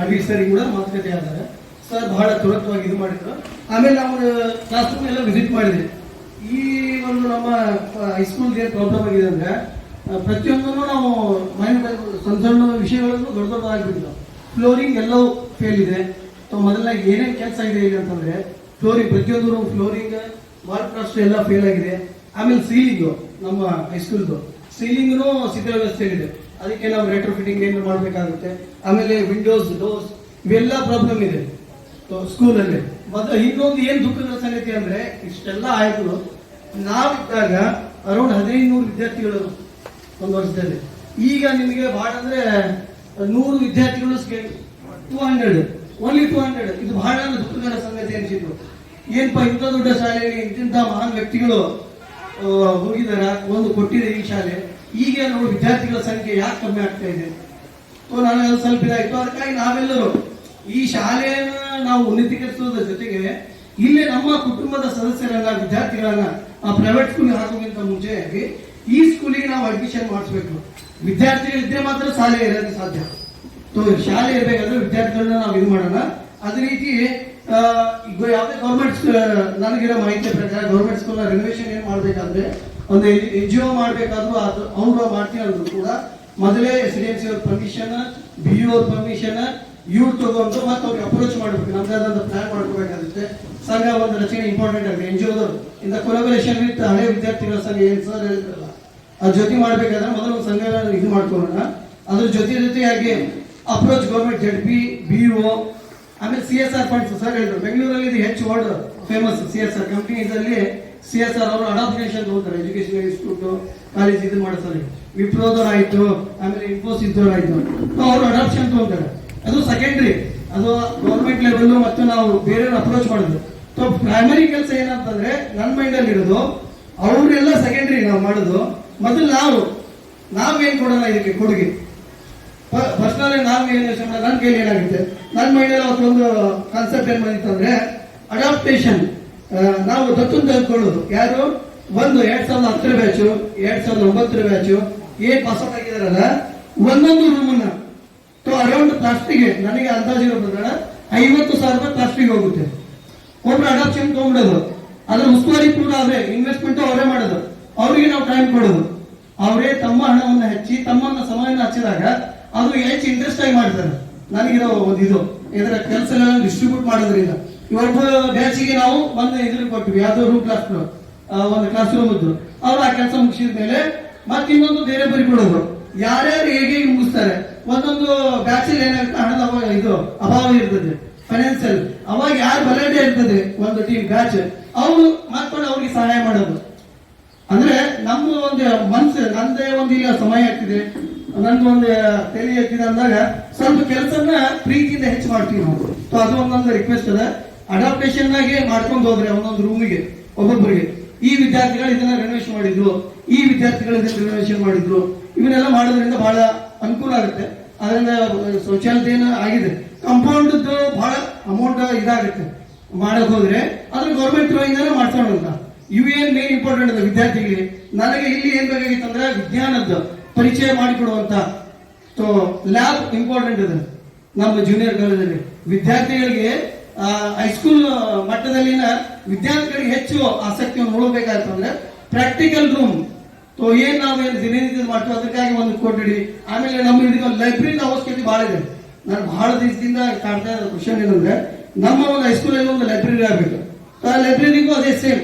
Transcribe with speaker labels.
Speaker 1: ಅಡ್ವಿ sir ಕೂಡ ಮಾತುಕತೆ ಆದಾಗ ಸರ್ ಬಹಳ ತುರತ್ವಾಗಿ ಇದು ಮಾಡಿದ್ರು. ಆಮೇಲೆ ನಾವು ಕ್ಲಾಸ್ ರೂಮ್ ಎಲ್ಲ ವಿಸಿಟ್ ಮಾಡಿದ್ವಿ. ಈ ಒಂದು ನಮ್ಮ ಹೈಸ್ಕೂಲ್ ಏನು ಪ್ರಾಬ್ಲಮ್ ಆಗಿದೆ ಅಂದ್ರೆ ಪ್ರತಿಯೊಂದನ್ನು ನಾವು ಮೈಂಡ್ ಸಣ್ಣ ಸಣ್ಣ ವಿಷಯಗಳನ್ನು ದೊಡ್ಡ ದೊಡ್ಡದಾಗ್ಬಿಟ್ಟಿಲ್ಲ ಫ್ಲೋರಿಂಗ್ ಎಲ್ಲವೂ ಫೇಲ್ ಇದೆ. ಮೊದಲ ಏನೇನು ಕೆಲಸ ಇದೆ ಇಲ್ಲಿ ಅಂತಂದ್ರೆ ಫ್ಲೋರಿಂಗ್ ಪ್ರತಿಯೊಂದು ಫ್ಲೋರಿಂಗ್ ಮಾರ್ಕ್ ಎಲ್ಲ ಫೇಲ್ ಆಗಿದೆ. ಆಮೇಲೆ ಸೀಲಿಂಗು ನಮ್ಮ ಹೈಸ್ಕೂಲ್ದು ಸೀಲಿಂಗ್ನು ಶಿಥಿಲಾವಸ್ಥೆಯಲ್ಲಿದೆ ಅದಕ್ಕೆ ನಾವು ರೆಟ್ರೋ ಫಿಟ್ಟಿಂಗ್ ಏನು ಮಾಡಬೇಕಾಗುತ್ತೆ? ಆಮೇಲೆ ವಿಂಡೋಸ್ ಡೋರ್ಸ್ ಇವೆಲ್ಲ ಪ್ರಾಬ್ಲಮ್ ಇದೆ. ಸ್ಕೂಲಲ್ಲಿ ಮತ್ತೆ ಇನ್ನೊಂದು ಏನು ದುಃಖದ ಸಂಗತಿ ಅಂದ್ರೆ, ಇಷ್ಟೆಲ್ಲ ಆಯ್ತು. ನಾವಿದ್ದಾಗ ಅರೌಂಡ್ ಹದಿನೈದು ನೂರು ವಿದ್ಯಾರ್ಥಿಗಳು ಒಂದು ವರ್ಷದಲ್ಲಿ. ಈಗ ನಿಮಗೆ ಭಾಳ ಅಂದ್ರೆ ನೂರು ವಿದ್ಯಾರ್ಥಿಗಳು two hundred only two hundred ಇದು ಬಹಳ ದುಃಖಕರ ಸಂಗತಿ ಅನಿಸಿದ್ರು ಏನಪ್ಪ, ಇಂಥ ದೊಡ್ಡ ಶಾಲೆಯಲ್ಲಿ ಇಂತಿಂತ ಮಹಾನ್ ವ್ಯಕ್ತಿಗಳು ಹೋಗಿದಾರ ಒಂದು ಕೊಟ್ಟಿದೆ ಈ ಶಾಲೆ. ಈಗ ನೋಡಿ, ವಿದ್ಯಾರ್ಥಿಗಳ ಸಂಖ್ಯೆ ಯಾಕೆ ಕಮ್ಮಿ ಆಗ್ತಾ ಇದೆ? ನನಗೆ ನಾನು ಸ್ವಲ್ಪ ಇದಾಯ್ತು ಅದಕ್ಕಾಗಿ ನಾವೆಲ್ಲರೂ ಈ ಶಾಲೆಯನ್ನ ನಾವು ಉನ್ನತೀಕರಿಸೋದ್ರ ಜೊತೆಗೆ ಇಲ್ಲಿ ನಮ್ಮ ಕುಟುಂಬದ ಸದಸ್ಯರನ್ನ, ವಿದ್ಯಾರ್ಥಿಗಳನ್ನ ಆ ಪ್ರೈವೇಟ್ ಸ್ಕೂಲ್ ಹಾಕೋಕ್ಕಿಂತ ಮುಂಚೆಯಾಗಿ ಈ ಸ್ಕೂಲಿಗೆ ನಾವು ಅಡ್ಮಿಷನ್ ಮಾಡಿಸ್ಬೇಕು. ವಿದ್ಯಾರ್ಥಿಗಳಿದ್ರೆ ಮಾತ್ರ ಶಾಲೆ ಇರೋದಕ್ಕೆ ಸಾಧ್ಯ. ಶಾಲೆ ಇರಬೇಕಾದ್ರೆ ವಿದ್ಯಾರ್ಥಿಗಳನ್ನ ನಾವು ಇದು ಮಾಡೋಣ. ಅದೇ ರೀತಿ ಯಾವುದೇ ಗೌರ್ಮೆಂಟ್ ನನಗಿರೋ ಮಾಹಿತಿ ಪ್ರಕಾರ ಗೌರ್ಮೆಂಟ್ ಸ್ಕೂಲ್ನ ರೆನೋವೇಷನ್ ಏನ್ ಮಾಡ್ಬೇಕಾದ್ರೆ ಒಂದು ಎನ್ ಜಿ ಒ ಮಾಡ್ಬೇಕಾದ್ರೂ ಅದು ಅವ್ರು ಮಾಡ್ತೀನಿ ಅಂದ್ರು ಕೂಡ ಮೊದಲೇ ಎಸ್ ಡಿ ಎಂ ಸಿ ಅವ್ರ ಪರ್ಮಿಷನ್ ಬಿ ಇ ಅವ್ರ ಪರ್ಮಿಷನ್ ಇವ್ರು ತಗೊಂಡು ಮತ್ತೆ ಅವ್ರಿಗೆ ಅಪ್ರೋಚ್ ಮಾಡ್ಬೇಕು. ನಮ್ದಾದಂತ ಪ್ಲಾನ್ ಮಾಡ್ಕೋಬೇಕಾಗುತ್ತೆ. ಸಂಘ ಒಂದು ರಚನೆ ಇಂಪಾರ್ಟೆಂಟ್ ಆಗಿದೆ. ಎನ್ ಜಿ ಒದವರು ಇಂದ ಕೊಲಬರೇಷನ್ ವಿತ್ ಹಳೆ ವಿದ್ಯಾರ್ಥಿಗಳ ಸಂಘ ಏನ್ ಸರ್ ಹೇಳಿದ್ರಲ್ಲ? ಅದ್ರ ಜೊತೆ ಮಾಡ್ಬೇಕಾದ್ರೆ ಮೊದಲು ಒಂದು ಸಂಘ ಇದು ಮಾಡ್ಕೊಳ್ಳೋಣ. ಅದ್ರ ಜೊತೆ ಜೊತೆಯಾಗಿ approach government Z P B O ಆಮೇಲೆ C S R funds sir ಹೇಳಿದ್ರು. ಬೆಂಗಳೂರಲ್ಲಿ ಇದು ಹೆಚ್ಚು word famous C S R ಕಂಪ್ನೀಸಲ್ಲಿ ಅಲ್ಲಿ ಸಿ ಎಸ್ ಆರ್ ಅವರು ಅಡಾಪ್ಟೇಷನ್ ತಗೋತಾರೆ ಎಜುಕೇಶನ್ ಇನ್ಸ್ಟಿಟ್ಯೂಟ್ ಕಾಲೇಜ್ ಇದು ಮಾಡಿಸ್ತಾರೆ ವಿಪ್ರೋದವ್ರು ಆಯ್ತು ಆಮೇಲೆ ಆಯ್ತು ಅವರು ಅಡಾಪ್ಷನ್ ತಗೋತಾರೆ ಅದು ಸೆಕೆಂಡ್ರಿ ಅದು ಗೌರ್ಮೆಂಟ್ ಲೆವೆಲ್ ಮತ್ತು ನಾವು ಬೇರೆ ಅಪ್ರೋಚ್ ಮಾಡಿದ್ರು ಸೊ ಪ್ರೈಮರಿ ಕೆಲಸ ಏನಂತಂದ್ರೆ ನನ್ನ ಮೈಂಡ್ ಅಲ್ಲಿ ಇರೋದು, ಅವರೆಲ್ಲ ಸೆಕೆಂಡ್ರಿ ನಾವು ಮಾಡೋದು. ಮೊದಲು ನಾವು. ನಾವೇನ್ ಕೊಡೋಣ ಇದಕ್ಕೆ ಕೊಡುಗೆ. ಪರ್ಸನಲ್ ನಾವು ಏನು ನನ್ನ ಕೈಲಿ ಏನಾಗುತ್ತೆ ನನ್ನ ಮೈಂಡಲ್ಲಿ ಅವತ್ತೊಂದು ಕಾನ್ಸೆಪ್ಟ್ ಏನ್ ಬಂದಿತ್ತು ಅಂದ್ರೆ ಅಡಾಪ್ಟೇಷನ್ ನಾವು ದತ್ತು ತೆಗೆದುಕೊಳ್ಳೋದು ಯಾರು? ಒಂದು ಎರಡ್ ಸಾವಿರದ ಹತ್ತರ ಬ್ಯಾಚು ಎರಡ್ ಸಾವಿರದ ಒಂಬತ್ತರ ಬ್ಯಾಚು ಏನ್ ಪಾಸ್ ಆಗಿದಾರಲ್ಲ ಒಂದೊಂದು ರೂಮನ್ನ ಸೊ ಅರೌಂಡ್ ಪ್ಲಾಸ್ಟಿಕ್ ನನಗೆ ಅಂದಾಜು ಇರೋ ಪ್ರಕಾರ ಐವತ್ತು ಸಾವಿರ ರೂಪಾಯಿ ಪ್ಲಾಸ್ಟಿಕ್ ಹೋಗುತ್ತೆ. ಒಬ್ರು ಅಡಾಪ್ಷನ್ ತಗೊಂಡ್ಬಿಡೋದು. ಅದ್ರ ಉಸ್ತುವಾರಿ ಕೂಡ ಅವರೇ ಇನ್ವೆಸ್ಟ್ಮೆಂಟ್ ಅವರೇ ಮಾಡೋದು. ಅವರಿಗೆ ನಾವು ಟೈಮ್ ಕೊಡೋದು. ಅವರೇ ತಮ್ಮ ಹಣವನ್ನು ಹೆಚ್ಚಿ, ತಮ್ಮನ್ನ ಸಮಯವನ್ನು ಹಚ್ಚಿದಾಗ ಅದು ಹೆಚ್ಚು ಇಂಟ್ರೆಸ್ಟ್ ಆಗಿ ಮಾಡ್ತಾರೆ. ನನಗಿರೋ ಒಂದು ಇದು. ಇದರ ಕೆಲಸ ಡಿಸ್ಟ್ರಿಬ್ಯೂಟ್ ಮಾಡೋದ್ರಿಂದ. ಇವೊಬ್ಬ ಬ್ಯಾಚಿಗೆ ನಾವು ಒಂದು ಇದ್ರ ಕೊಟ್ಟಿವಿ ಯಾವ್ದೋ ರೂಮ್ ಕ್ಲಾಸ್ ಒಂದು ಕ್ಲಾಸ್ ರೂಮ್ ಇದ್ರು ಅವ್ರು ಆ ಕೆಲಸ ಮುಗಿಸಿದ ಮೇಲೆ ಮತ್ತೆ ಇನ್ನೊಂದು ಬೇರೆ ಬರಿ ಕೊಡೋದು. ಯಾರ್ಯಾರು ಹೇಗೆ ಮುಗಿಸ್ತಾರೆ. ಒಂದೊಂದು ಬ್ಯಾಚಲ್ಲಿ ಏನಾಗುತ್ತೆ? ಹಣದ ಅಭಾವ- ಇದು ಅಭಾವ ಇರ್ತದೆ. ಫೈನಾನ್ಸಿಯಲ್ ಅವಾಗ ಯಾರು ಬಲಾಢ್ಯ ಇರ್ತದೆ? ಒಂದು ಟೀಮ್ ಬ್ಯಾಚ್ ಅವರು ಮಾತ್ಕೊಂಡು ಅವ್ರಿಗೆ ಸಹಾಯ ಮಾಡೋದು. ಅಂದ್ರೆ ನಮ್ಮ ಒಂದು ಮನ್ಸು, ನಂದೇ ಒಂದು ಈಗ ಸಮಯ ಆಗ್ತಿದೆ. ನಂದು ಒಂದು ತಲೆ ಆಗ್ತಿದೆ ಅಂದಾಗ ಸ್ವಲ್ಪ ಕೆಲಸನ ಪ್ರೀತಿಯಿಂದ ಹೆಚ್ಚು ಮಾಡ್ತೀವಿ ನಾವು. ಸೊ ಅದು ಒಂದೊಂದು ರಿಕ್ವೆಸ್ಟ್ ಅದ. ಅಡಾಪ್ಟೇಷನ್ ಆಗಿ ಮಾಡ್ಕೊಂಡು ಹೋದ್ರೆ ಒಂದೊಂದು ರೂಮಿಗೆ ಒಬ್ಬೊಬ್ಬರಿಗೆ ಈ ವಿದ್ಯಾರ್ಥಿಗಳು ಇದನ್ನ ರೆನೋವೇಷನ್ ಮಾಡಿದ್ರು. ಈ ವಿದ್ಯಾರ್ಥಿಗಳು ಇದನ್ನ ರೆನೋವೇಷನ್ ಮಾಡಿದ್ರು. ಇವನ್ನೆಲ್ಲ ಮಾಡೋದ್ರಿಂದ ಬಹಳ ಅನುಕೂಲ ಆಗುತ್ತೆ. ಅದರಿಂದ ಶೌಚಾಲಯ ಆಗಿದೆ. ಕಂಪೌಂಡ್ ಬಹಳ ಅಮೌಂಟ್ ಇದಾಗುತ್ತೆ. ಮಾಡಕ್ ಹೋದ್ರೆ ಅದ್ರ ಗೌರ್ಮೆಂಟ್ ಇಂದಾನೆ ಮಾಡ್ಸೋಣಂತ. ಯು ಏನ್ ಮೇನ್ ಇಂಪಾರ್ಟೆಂಟ್ ಅದ ವಿದ್ಯಾರ್ಥಿಗಳಿಗೆ. ನನಗೆ ಇಲ್ಲಿ ಏನ್ ಬೇಕಾಗಿತ್ತು ಅಂದ್ರೆ ವಿಜ್ಞಾನದ ಪರಿಚಯ ಮಾಡಿಕೊಡುವಂತ ಲ್ಯಾಬ್ ಇಂಪಾರ್ಟೆಂಟ್ ಇದೆ ನಮ್ಮ ಜೂನಿಯರ್ ಕಾಲೇಜಲ್ಲಿ ವಿದ್ಯಾರ್ಥಿಗಳಿಗೆ ಹೈಸ್ಕೂಲ್ ಮಟ್ಟದಲ್ಲಿನ ವಿದ್ಯಾರ್ಥಿಗಳಿಗೆ ಹೆಚ್ಚು ಆಸಕ್ತಿಯನ್ನು ನೋಡಬೇಕಾಯ್ತು ಅಂದ್ರೆ ಪ್ರಾಕ್ಟಿಕಲ್ ರೂಮ್ ಸೊ ಏನ್ ನಾವು ಏನು ದಿನನಿತ್ಯ ಮಾಡ್ತೀವಿ ಅದಕ್ಕಾಗಿ ಒಂದು ಕೊಠಡಿ ಆಮೇಲೆ ನಮ್ಮ ಇದಕ್ಕೆ ಲೈಬ್ರರಿ ಅವಶ್ಯಕತೆ ಬಹಳ ಇದೆ. ನಾನು ಬಹಳ ದಿವಸದಿಂದ ಕಾಣ್ತಾ ಇರೋ ಕ್ವಶನ್ ಏನಂದ್ರೆ, ನಮ್ಮ ಒಂದು ಹೈಸ್ಕೂಲಲ್ಲಿ ಒಂದು ಲೈಬ್ರರಿ ಆಗಬೇಕು. ಆ ಲೈಬ್ರರಿಗೂ ಅದೇ ಸೇಮ್